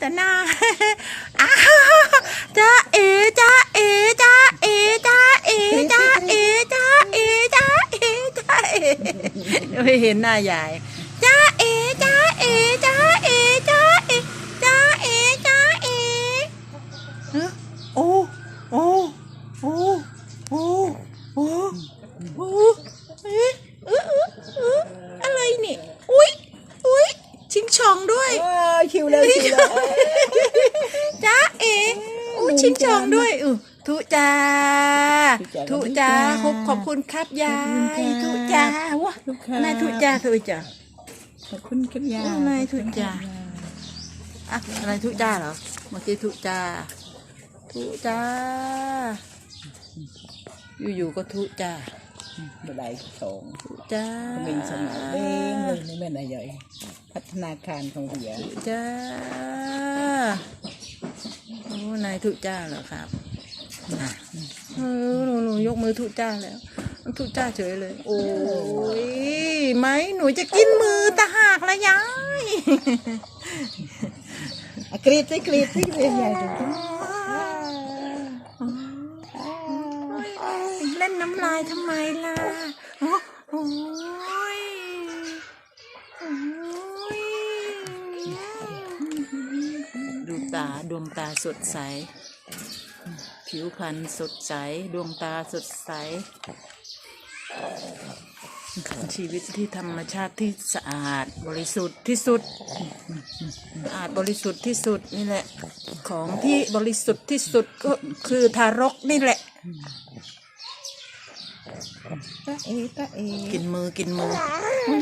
แต่หน้าอ้าวจ้าเอจ้าเอจ้าเอจ้าเอจ้าเอจ้าเอจ้าเอจ้าเอไม่เห็นหน้ายายจ้าเอจ้าเอจ้าเอจ้าเอจ้าเอจ้าเอฮะโอ้โอ้โอ้โอ้โอ้ะเอ๊ะเอ๊ะเอ๊ะอะไรนี่อุ้ยอุ้ย ชิงช่องด้วยเออคิวเลยคิวเลยจ้าเอ๋อู้ชิงชองด้วยอือทุจ้าทุจ้าขอบขอบคุณครับยายทุจ้าวะนายทุจ้าทุจ้าขอบคุณครับยาอะไรทุจ้าอะอะไรทุจ้าเหรอเมื่อกี้ทุจ้าทุจ้าอยู่ๆก็ทุจ้า บันไดสองทุจ้ามีสมองเด้งเลยนี่แม่นายใหญ่พัฒนาการของเบียจ้าโอ้นายทุจ้าเหรอครับอะเออหนูหนูยกมือทุจ้าแล้วทุจ้าเฉยเลย โอ้ยไหมหนูจะกินมือตะหากละยายอะกรีดสิกรีดสิกรีดใหญ่ดูสิ เล่ น้ำลายทำไมล่ะ โอ้โอ้ยโอ้ยดูตาดวงตาสดใส ผิวพรรณสดใส ดวงตาสดใส ชีวิตที่ธรรมชาติที่สะอาดบริสุทธิ์ที่สุดสะอาดบริสุทธิ์ที่สุดนี่แหละ ของที่บริสุทธิ์ที่สุดก็คือทารกนี่แหละ ตะเอตะเอกินมือกินมือ